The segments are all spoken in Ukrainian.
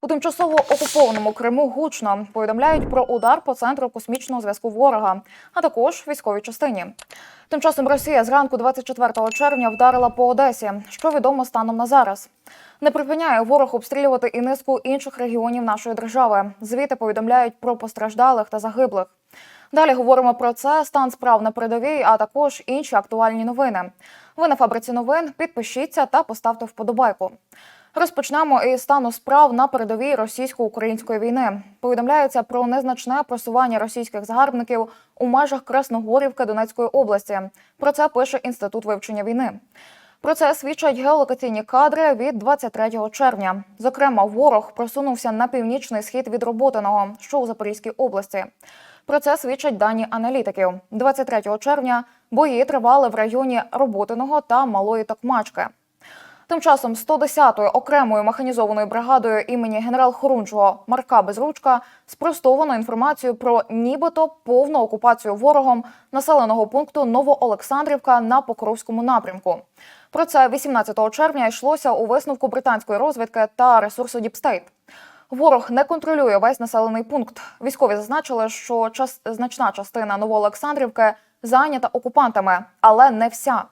У тимчасово окупованому Криму гучно повідомляють про удар по центру космічного зв'язку ворога, а також військовій частині. Тим часом Росія зранку 24 червня вдарила по Одесі, що відомо станом на зараз. Не припиняє ворог обстрілювати і низку інших регіонів нашої держави. Звіти повідомляють про постраждалих та загиблих. Далі говоримо про це, стан справ на передовій, а також інші актуальні новини. Ви на фабриці новин підпишіться та поставте вподобайку. Розпочнемо із стану справ на передовій російсько-української війни. Повідомляється про незначне просування російських загарбників у межах Красногорівки Донецької області. Про це пише інститут вивчення війни. Про це свідчать геолокаційні кадри від 23 червня. Зокрема, ворог просунувся на північний схід від Роботиного, що у Запорізькій області. Про це свідчать дані аналітиків. 23 червня бої тривали в районі Роботиного та Малої Токмачки. Тим часом 110-ю окремою механізованою бригадою імені генерал Хорунжого Марка Безручка спростовано інформацію про нібито повну окупацію ворогом населеного пункту Новоолександрівка на Покровському напрямку. Про це 18 червня йшлося у висновку британської розвідки та ресурсу Діпстейт. Ворог не контролює весь населений пункт. Військові зазначили, що час, значна частина Новоолександрівки зайнята окупантами, але не вся.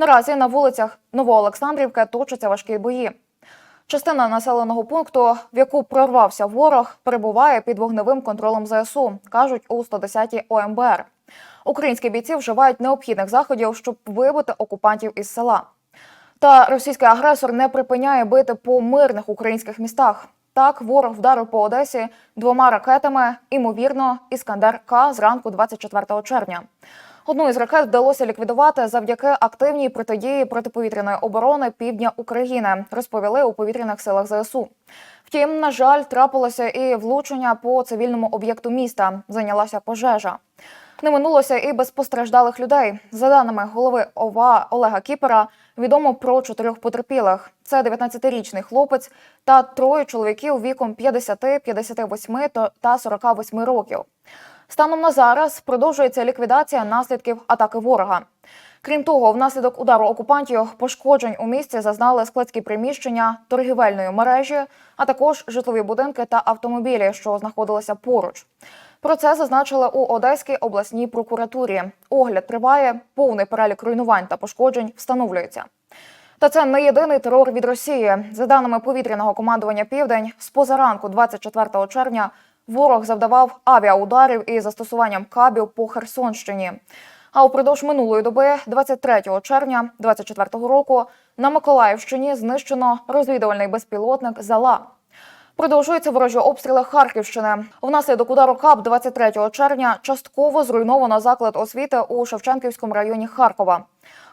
Наразі на вулицях Новоолександрівки точаться важкі бої. Частина населеного пункту, в яку прорвався ворог, перебуває під вогневим контролем ЗСУ, кажуть у 110-й ОМБР. Українські бійці вживають необхідних заходів, щоб вибити окупантів із села. Та російський агресор не припиняє бити по мирних українських містах. Так, ворог вдарив по Одесі двома ракетами, імовірно, Іскандер К зранку 24 червня. Одну із ракет вдалося ліквідувати завдяки активній протидії протиповітряної оборони півдня України, розповіли у повітряних силах ЗСУ. Втім, на жаль, трапилося і влучення по цивільному об'єкту міста. Зайнялася пожежа. Не минулося і без постраждалих людей. За даними голови ОВА Олега Кіпера, відомо про чотирьох потерпілих. Це 19-річний хлопець та троє чоловіків віком 50, 58 та 48 років. Станом на зараз продовжується ліквідація наслідків атаки ворога. Крім того, внаслідок удару окупантів пошкоджень у місті зазнали складські приміщення торгівельної мережі, а також житлові будинки та автомобілі, що знаходилися поруч. Про це зазначили у Одеській обласній прокуратурі. Огляд триває, повний перелік руйнувань та пошкоджень встановлюється. Та це не єдиний терор від Росії. За даними повітряного командування Південь, з позаранку 24 червня ворог завдавав авіаударів із застосуванням кабів по Херсонщині. А упродовж минулої доби, 23 червня 2024 року, на Миколаївщині знищено розвідувальний безпілотник Зала. Продовжуються ворожі обстріли Харківщини. Внаслідок удару КАП 23 червня частково зруйновано заклад освіти у Шевченківському районі Харкова.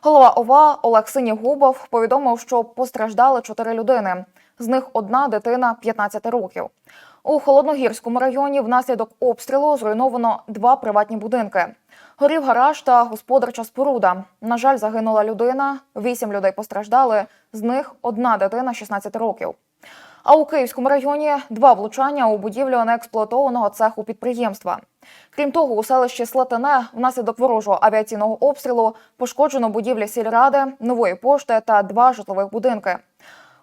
Голова ОВА Олег Синігубов повідомив, що постраждали чотири людини. З них одна дитина 15 років. У холодногірському районі внаслідок обстрілу зруйновано два приватні будинки. Горів гараж та господарча споруда. На жаль, загинула людина. Вісім людей постраждали. З них одна дитина 16 років. А у Київському районі два влучання у будівлю неексплуатованого цеху підприємства. Крім того, у селищі Слатине внаслідок ворожого авіаційного обстрілу пошкоджено будівлі сільради, нової пошти та два житлових будинки.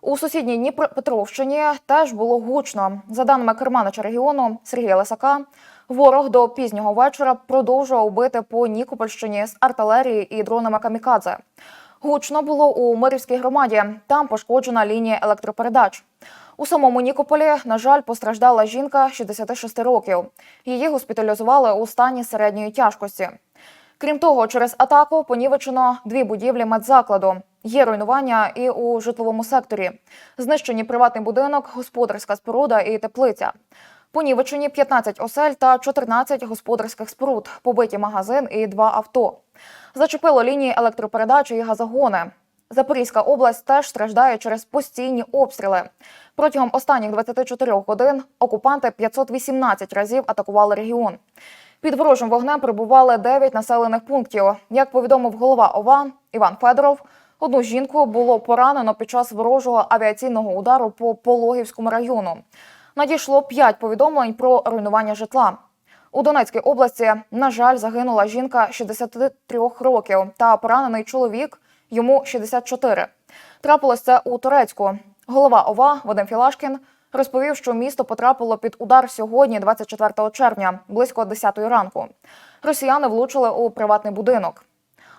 У сусідній Дніпропетровщині теж було гучно. За даними керманича регіону Сергія Лисака, ворог до пізнього вечора продовжував бити по Нікопольщині з артилерії і дронами камікадзе. Гучно було у Мирівській громаді. Там пошкоджена лінія електропередач. У самому Нікополі, на жаль, постраждала жінка 66 років. Її госпіталізували у стані середньої тяжкості. Крім того, через атаку понівечено дві будівлі медзакладу. Є руйнування і у житловому секторі. Знищені приватний будинок, господарська споруда і теплиця. Понівечені 15 осель та 14 господарських споруд, побиті магазин і два авто. Зачепило лінії електропередачі і газогони. Запорізька область теж страждає через постійні обстріли. Протягом останніх 24 годин окупанти 518 разів атакували регіон. Під ворожим вогнем перебували 9 населених пунктів. Як повідомив голова ОВА Іван Федоров, одну жінку було поранено під час ворожого авіаційного удару по Пологівському району. Надійшло 5 повідомлень про руйнування житла. У Донецькій області, на жаль, загинула жінка 63 років та поранений чоловік, йому 64. Трапилось це у Турецьку. Голова ОВА Вадим Філашкін розповів, що місто потрапило під удар сьогодні, 24 червня, близько 10 ранку. Росіяни влучили у приватний будинок.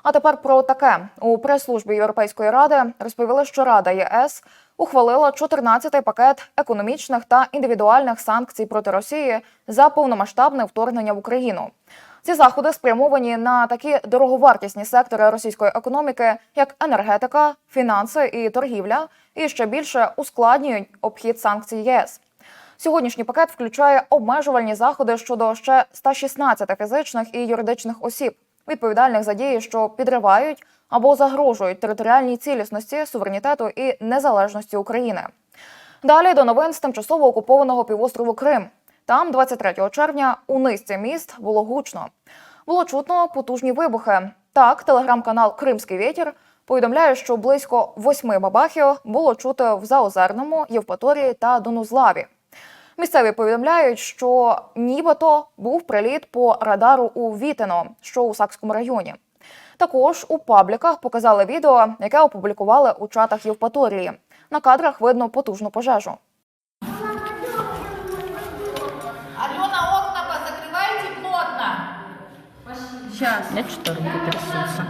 А тепер про таке у прес-службі Європейської ради розповіли, що Рада ЄС ухвалила 14-й пакет економічних та індивідуальних санкцій проти Росії за повномасштабне вторгнення в Україну. Ці заходи спрямовані на такі дороговартісні сектори російської економіки, як енергетика, фінанси і торгівля, і ще більше ускладнюють обхід санкцій ЄС. Сьогоднішній пакет включає обмежувальні заходи щодо ще 116 фізичних і юридичних осіб, відповідальних за дії, що підривають або загрожують територіальній цілісності, суверенітету і незалежності України. Далі до новин з тимчасово окупованого півострову Крим. Там, 23 червня, у низці міст було гучно. Було чутно потужні вибухи. Так, телеграм-канал Кримський вітер повідомляє, що близько восьми бабахів було чути в Заозерному, Євпаторії та Донузлаві. Місцеві повідомляють, що нібито був приліт по радару у Вітино, що у Сакському районі. Також у пабліках показали відео, яке опублікували у чатах Євпаторії. На кадрах видно потужну пожежу. Алена, окна позакрывайте плотно. Сейчас. Я что руки трясутся.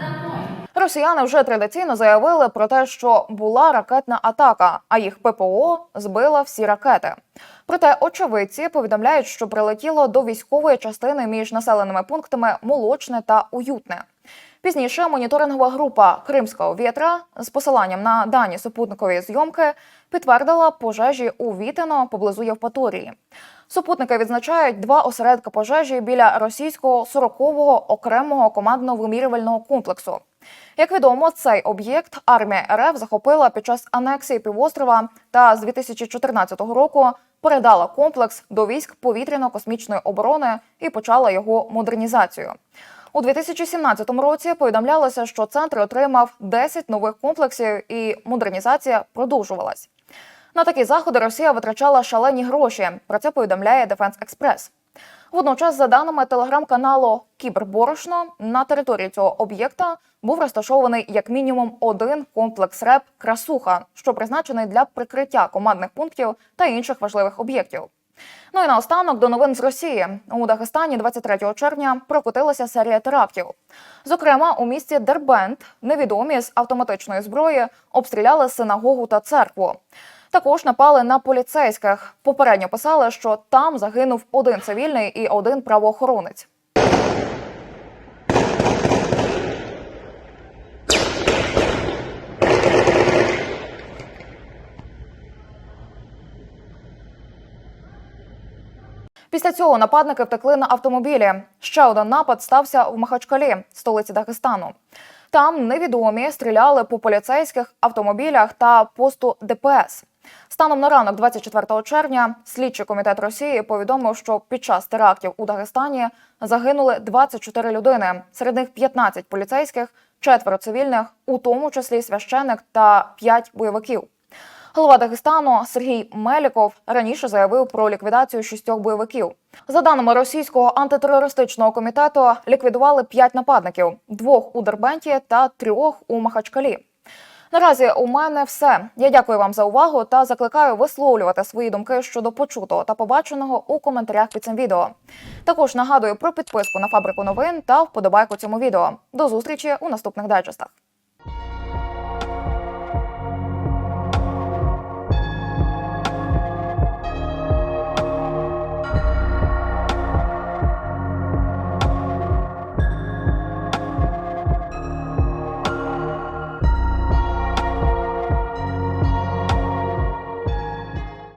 Росіяни вже традиційно заявили про те, що була ракетна атака, а їх ППО збила всі ракети. Проте очевидці повідомляють, що прилетіло до військової частини між населеними пунктами Молочне та Уютне. Пізніше моніторингова група Кримського вітра з посиланням на дані супутникової зйомки підтвердила пожежі у Вітино поблизу Євпаторії. Супутники відзначають два осередки пожежі біля російського 40-го окремого командно-вимірювального комплексу. Як відомо, цей об'єкт армія РФ захопила під час анексії півострова та з 2014 року передала комплекс до військ повітряно-космічної оборони і почала його модернізацію. У 2017 році повідомлялося, що центр отримав 10 нових комплексів, і модернізація продовжувалась. На такі заходи Росія витрачала шалені гроші. Про це повідомляє Defense Express. Водночас, за даними телеграм-каналу Кіберборошно, на території цього об'єкта був розташований як мінімум один комплекс РЕП Красуха, що призначений для прикриття командних пунктів та інших важливих об'єктів. Ну і наостанок до новин з Росії у Дагестані 23 червня прокотилася серія терактів. Зокрема, у місті Дербент невідомі з автоматичної зброї обстріляли синагогу та церкву. Також напали на поліцейських. Попередньо писали, що там загинув один цивільний і один правоохоронець. Після цього нападники втекли на автомобілі. Ще один напад стався в Махачкалі, столиці Дагестану. Там невідомі стріляли по поліцейських автомобілях та посту ДПС. Станом на ранок, 24 червня, слідчий комітет Росії повідомив, що під час терактів у Дагестані загинули 24 людини. Серед них 15 поліцейських, четверо цивільних, у тому числі священик та 5 бойовиків. Голова Дагестану Сергій Меліков раніше заявив про ліквідацію шістьох бойовиків. За даними російського антитерористичного комітету, ліквідували п'ять нападників: двох у Дербенті та трьох у Махачкалі. Наразі у мене все. Я дякую вам за увагу та закликаю висловлювати свої думки щодо почутого та побаченого у коментарях під цим відео. Також нагадую про підписку на фабрику новин та вподобайку цьому відео. До зустрічі у наступних дайджестах.